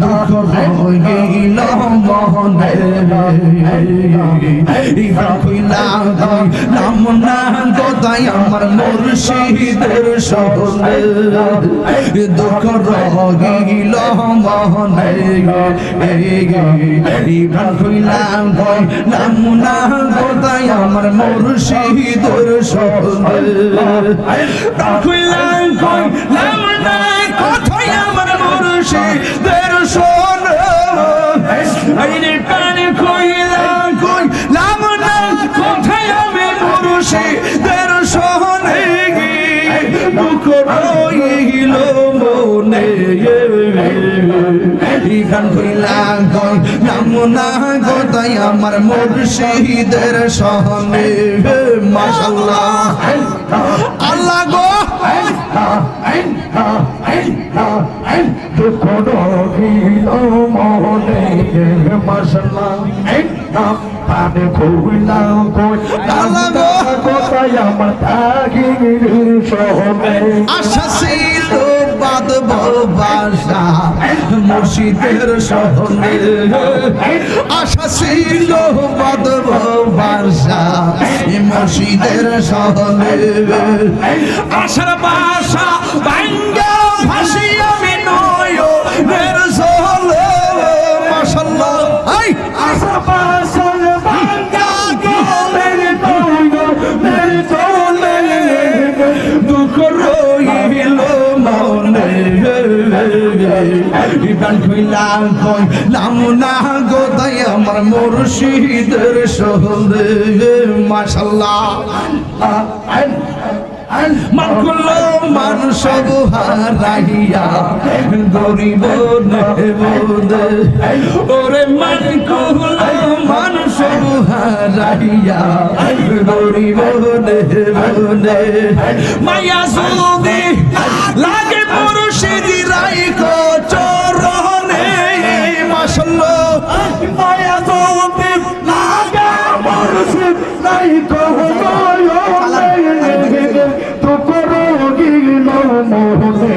দুঃখ রইল মনে কইলা নাম না গোদাই আমার মুর্শিদের সহনে দুঃখ রইল মনে কইলা নাম না গোদাই আমার মুর্শিদের সহনে কই নাম না আমার মুর্শিদের সহনে আইরে কানে কইলা কই নাম না কোথায় আমি মুর্শিদের সহনে দুঃখ রইল মনে ইখান কইলা কই নাম না কোথায় আমার মুর্শিদের সহনে। মাশাআল্লাহ। আল্লাহ গো। দুঃখ রহিল মনে মশলা পানে গো। কোথায় আমার থাকি সহনে আশা ছিল বাদব বাসা মুর্শিদের সহনে আশা ছিল বাদব বাসা মুর্শিদের সহনে আশার বাসা ভাঙ্গা ভাসি আমি নয় জলে। মাশাল্লাহ। আই আশা পাশাল ভাঙ্গা, গলের নয় মেরে চলে দুঃখ রইল মনে ইবান কইলা কই নাম না গোদাই আমার মুর্শিদের সহলে মাশাল্লাহ। মান মান সব হারাইয়া গরিব ওরে মান করল মান সব হারাইয়া গরিব মায়া সুদি লাগে মুর্শিদি রাইকো চরণে মাশাল্লাহ। মায়া তোতে লাগা নাই কহনো তো করো গিলো মোহনে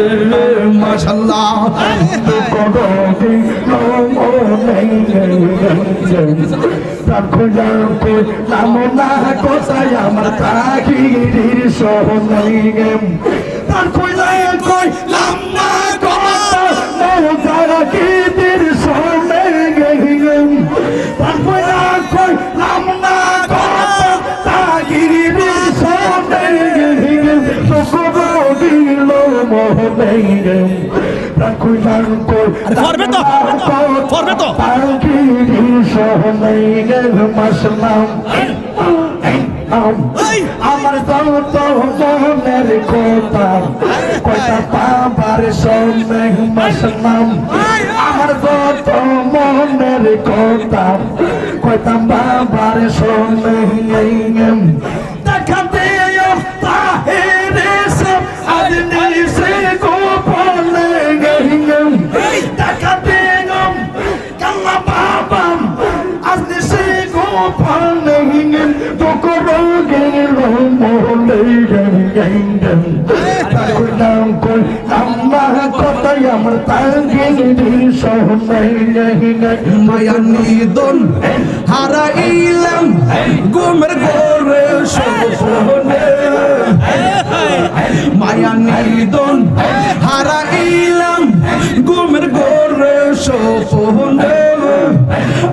মাশাল্লাহ করো গিলো মোহনে কামনা কোথায়? আমার তাকিরির সোহনে তার কইলায় কই মৌজারা কিতির সোহনে গেহিম তার কই মাসলাম আমার কথা সঙ্গে মাসলাম আমার যত মনের কথা কয়টা বাবার সঙ্গে আমার তাঙ্গি সহনে গহিম মায়ানি দন হারাইলাম গুমের গোরে সপনে মায়ানি দন হারাইলাম গুমের গোরে সপনে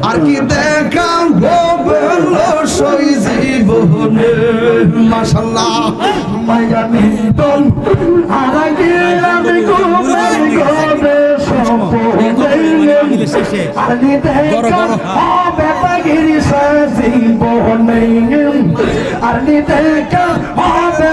আর কি দেখা গোবেল সই জীবনে? মাশাল্লাহ মায়ানি দম হারাই গেলাম গোবে গোবে সম্পূর্ণ শেষে আনি দেখা হবে পাগিরি সাজি বহনে আনি দেখা হবে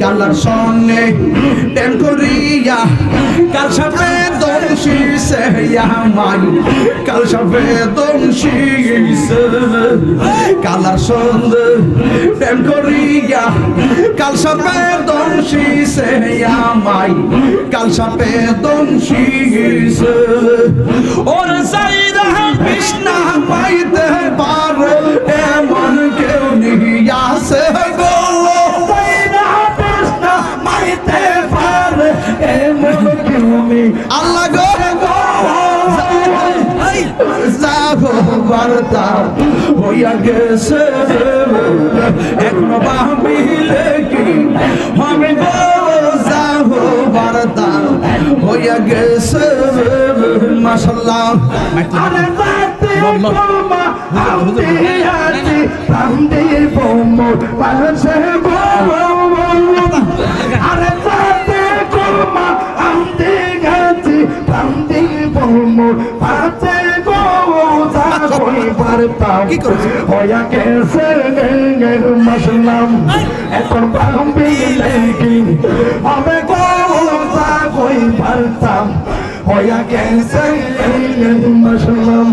কালার সঙ্গে টেন করিয়া, কাল সাপে সে আমাই কাল সাপে সে। কালার সঙ্গে টেন করিয়া, কাল সাপে সে আমাই কাল সাপে সে। ওর পাইতে বার্তা হইয়া গেছে এখন ভাবিলে কি? আমি যাব বার্তা হইয়া গেছে মাসাল্লাহ আরে রাতে বোমা আমতে আছি রামদে বোমো পাশে বোমো। আরে রাতে বোমা আমতে গেছি রামদে বোমো পাশে কি করেছে? হইয়া গেছে গেঙ্গের মাসলাম। এখন ভাবি কি হবে গো যা কই পারতাম হইয়া গেছে গেঙ্গের মাসলাম।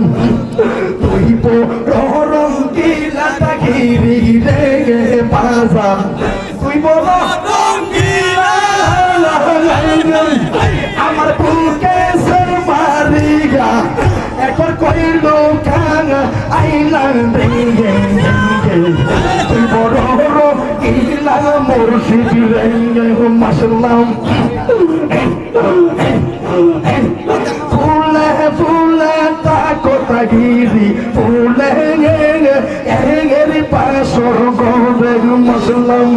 তুই পো রহরম কি লাটা গিরি রে পাজা তুই বল আমার বুকে একবার কইল খাঙা আইলা রেঙ্গে তুই বড় বড় ইলা মুর্শিদ রেঙ্গে মাসলাম ফুলে ফুলে তা কথা গিরি ফুলে এর পাশর গবে মসলাম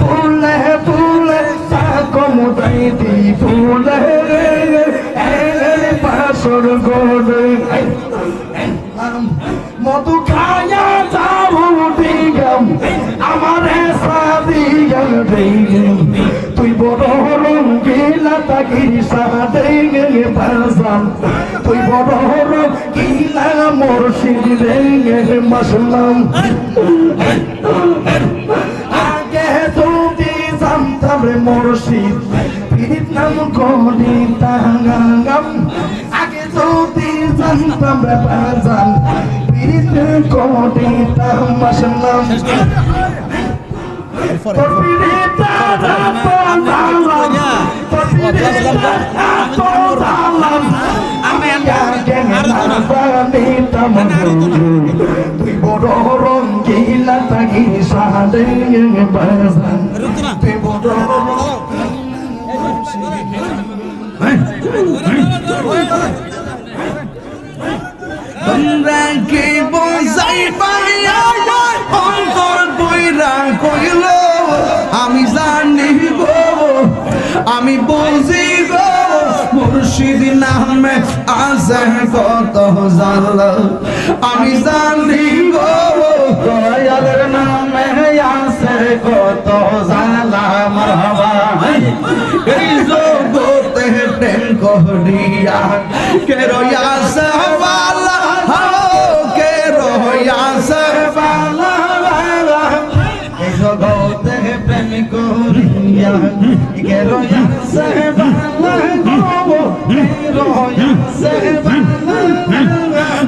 ফুলে ফুলে তা কমুদাই দি ফুলে পাশর গবে মধু খায়া যাও দিগম আমার সাদিগম দিগম তুই বড় রঙ্গিলা তাকির সাদেগে বাজাম তুই বড় রঙ্গিলা মুর্শিদ রেঙ্গে মাসলাম আগে যদি জানতাম রে মুর্শিদ পীড়িত নাম করি তাঙ্গাম জানতাম রে বাজান পীড়িত করি তাম মাসলাম তোর পীড়িত তোর পীড়িত তুই বড় রঙ্গিলা তাগি সাদে তোমরা কি বোঝাই আমি জানি গো, আমি মুর্শিদ নামে আছে কত জাল আমি জানি গো, দয়ালের নামে আছে কত জালা মারহাবা, এই জগতে প্রেম করিয়া কে রয়াছে roya ke roya sahba mahbub ke roya sahba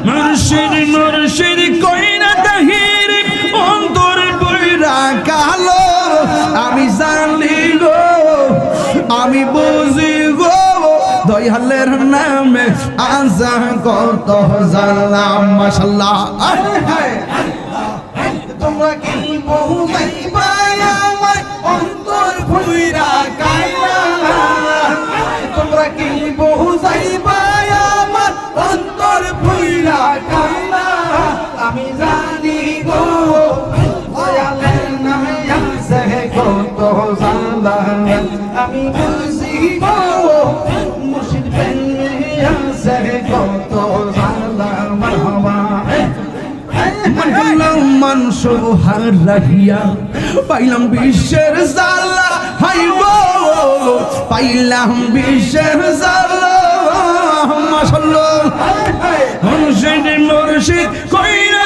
murshid murshid koi na tahir অন্তর বইরা কালো আমি জানি গো আমি বুঝি গো দয়ালের নামে আজা কত জানলাম মাশাল্লাহ তোমরা কি বহু মাই সোহার রাখিয়া পাইলাম বিশ্বের জাল্লা হাই গো। পাইলাম বিশ্বের জাল্লা মাশাল্লাহ। হুসেন মুর্শিদ কইরা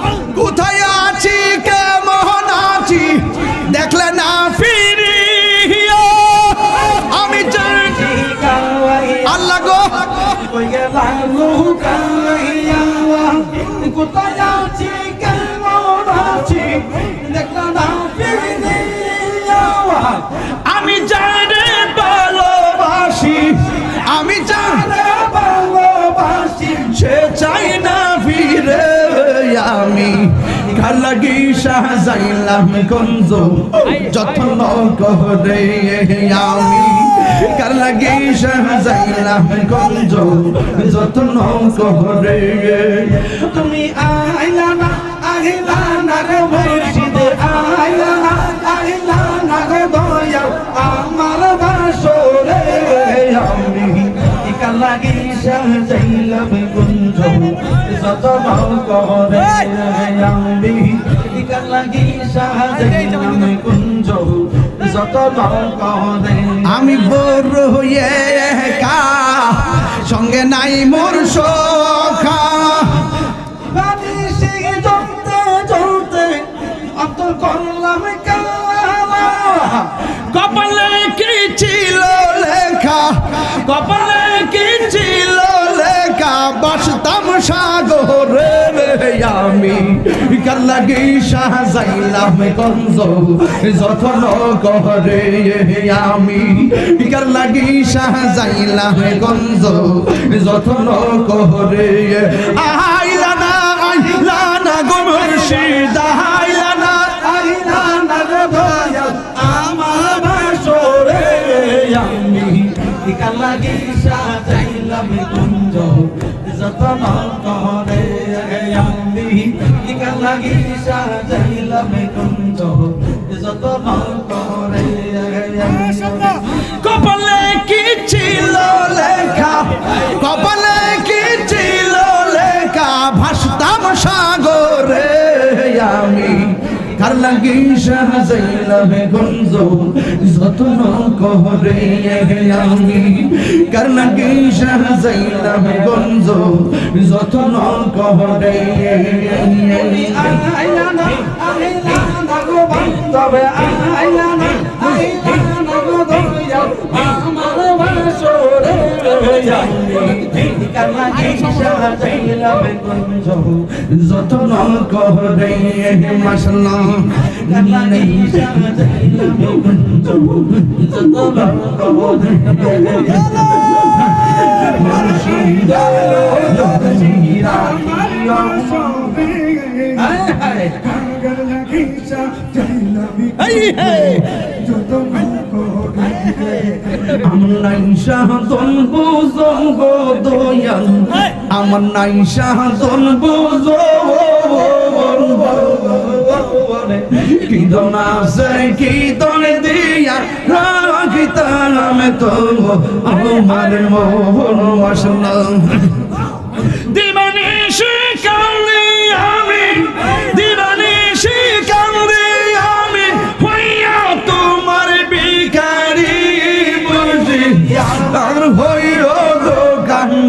আমি জানে ভালোবাসি, আমি জানে ভালোবাসি, সে চাই না ফিরে আমি। কার লাগি সাজাইলাম গঞ্জ, যত্ন করে আমি। কার লাগি করে তুমি আইলা না আইলা না রে মুর্শিদ আইলা না আইলা না রে দয়াল। আমার বাসরে আমি করে লাগি সাজাইলাম গুঞ্জ যত আমি বড় হইয়ে একা সঙ্গে নাই মোর সখা। চলতে চলতে করলাম কপালে কি ছিল লেখা? কপালে কি কার লাগি সাজাইলাম গঞ্জ যখন করে আমি। কার লাগি সাজাইলাম গঞ্জ যখন করে আইলা না আইলা না গো মুর্শিদ আইলা আইলা না রে দয়াল আমার বাসরে আমি। ইকার লাগি যতন করে আমি। লাগি সাজাইলাম কুঞ্জ যতন করে কপালে কি ছিল লেখা? কপালে কি ছিল লেখা? ভাসতাম সাগরে। কার লাগি সাজাইলাম গঞ্জ যত্ন করে আমি কার লাগি সাজাইলাম গঞ্জ যত্ন করে আইলা না আইলা না গো বান্ধবে আইলা না আইলা না গো দয়াল আমার বাসরে আমি কামাই পেলাম গঞ্জ যত নাম করে। মাসাল্লাহ কামাই পেলাম যত নাম আমার নাইশা দনব জঙ্গ দয়াল। আমার নাইশা দনব কীর্তন আসে কীর্তন দিয়া রাখিতাম তো আমার মোহন মশলা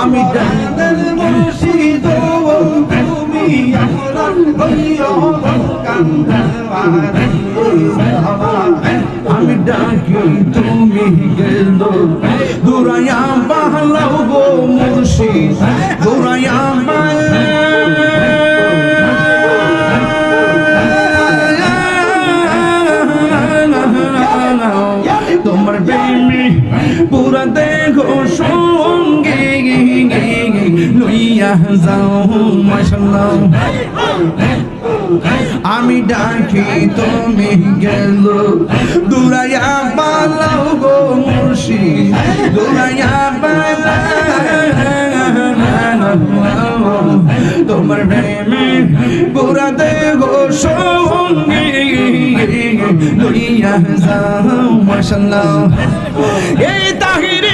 আমি জানার মুর্শিদ, তুমি আমরান হইও কান্দার আমি ডাকি, তুমি গেল। দুরায়া বাহলাও গো মুর্শিদ, দুরায়া আমি ডাকি, তুমি গেল। দুরাইয়া পালাও গো মুর্শি দুরাইয়া পালা তোমার প্রেমে পুরাতে গো সঙ্গে। দুনিয়া যাও মশাল্লাহ এই তাহিরে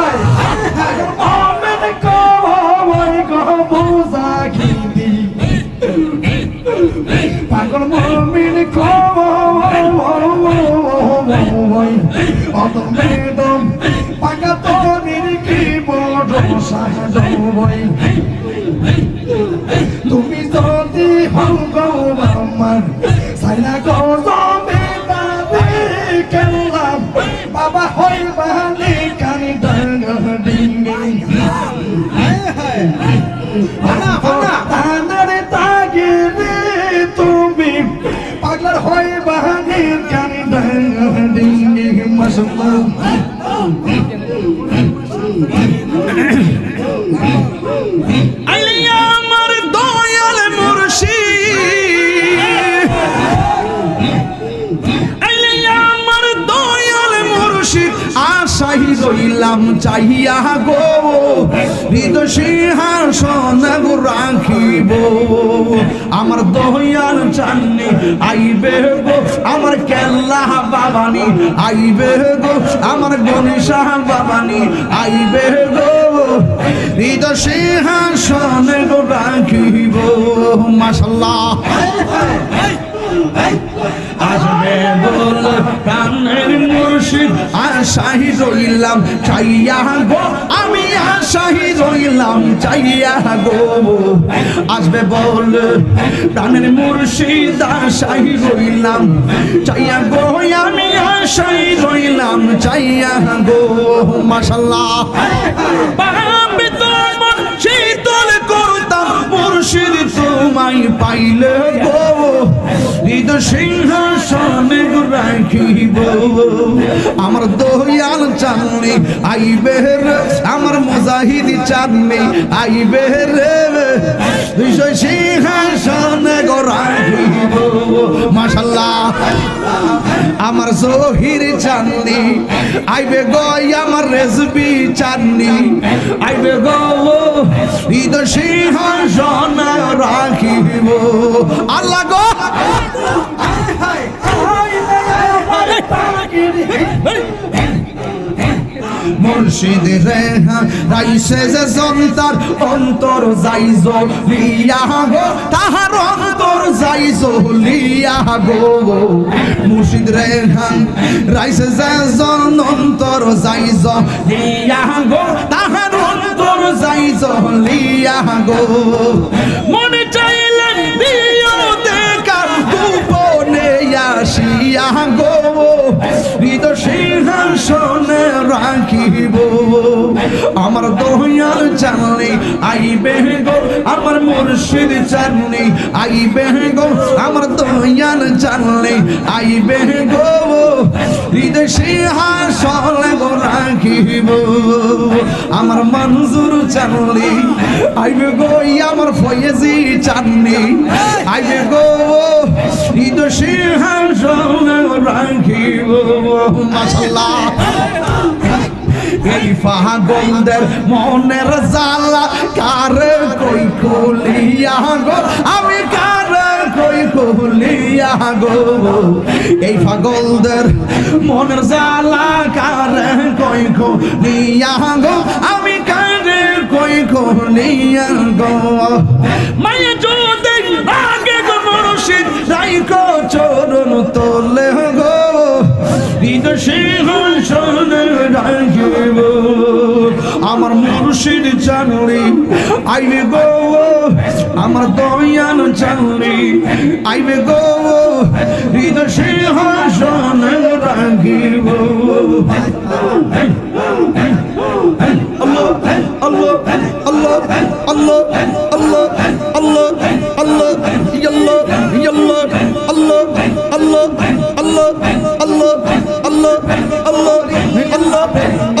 চাহিয়া গো হৃদ সিংহাসন রাখিব। আমার দহিয়ার চান্নি, আইবে গো, আমার কেল্লা বাবানি, আইবে গো, আমার গণেশা বাবানি, আইবে গো। হৃদ সিংহাসন রাখিব মাসাল্লাহ আসবে বল, প্রাণের মুর্শিদ আশাহি রইলাম চাইয়া গো, আমি আশাহি রইলাম চাইয়া গো। আসবে বল, প্রাণের মুর্শিদ আশাহি রইলাম চাইয়া গো, আমি আশাহি রইলাম চাইয়া গো। মাশাল্লাহ মুর্শিদ তোমায় পাইলে হৃদ সিংহাসনে রাখিব। আমার দয়াল চাননি, আইবে রে, আমার মুজাহিদ চাননি, আইবে রে। দুইশো সিংহাসনে গো আমার জহির চাননি আইবে গো আমার রেজবি চাননি আইবে গো হৃদ সিংহাসন রাখিব আল্লাহ গো মুর্শিদ রাইসে যে জন্তার অন্তর যাইজ লিয়া গো, তাহার অন্তর যাইজ লিয়া গো। মুর্শিদ রে রাইসে যে জন অন্তর যাইজ লিয়া গো, তাহার অন্তর যাইজ লিয়া গো। মনে চাইলেন দিও দেখার গোপনে আসিয়া গো। সিংহাসনে রাখিব আমার দহিয়ার জানলে আইবে গো, আমার মুর্শিদ জানলে আইবে গো, আমার দহিয়ার জানলে আইবে গো। হৃদ সিংহাসনে গো রাখিব, আমার মঞ্জুর জানলে আইবে গো, আমার ফয়েজি চাননি আইবে গো। হৃদ সিংহাসনে রাখিব মাশাল্লাহ এই পাগলদের মনের জালা কারে কই খুলিয়া গো? আমি কারে কই খুলিয়া গো? এই পাগলদের মনের জালা কারে কই খুলিয়া গো? আমি কারে কই খুলিয়া গো? মায়ে যদি আগে গো মুর্শিদ রাইকো চরণ তোলে। হৃদ সিংহাসনে রাখিব আমার মুর্শিদ জানলি আইবে গো আমার দয়ান জানলি আইবে গো হৃদ সিংহাসনে রাখিব আল্লাহ আল্লাহ আল্লাহ আল্লাহ আল্লাহ আল্লাহ আল্লাহ ইয়াল্লাহ ইয়াল্লাহ আল্লাহ আল্লাহ আল্লাহ আল্লাহ الله. الله. الله.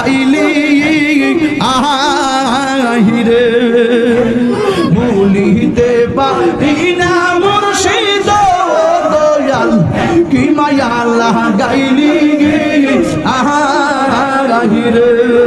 কাটাইলি আহিরে মুলিতে পারি না মুর্শিদ দয়াল কি মায়া লাগাইলি আহিরে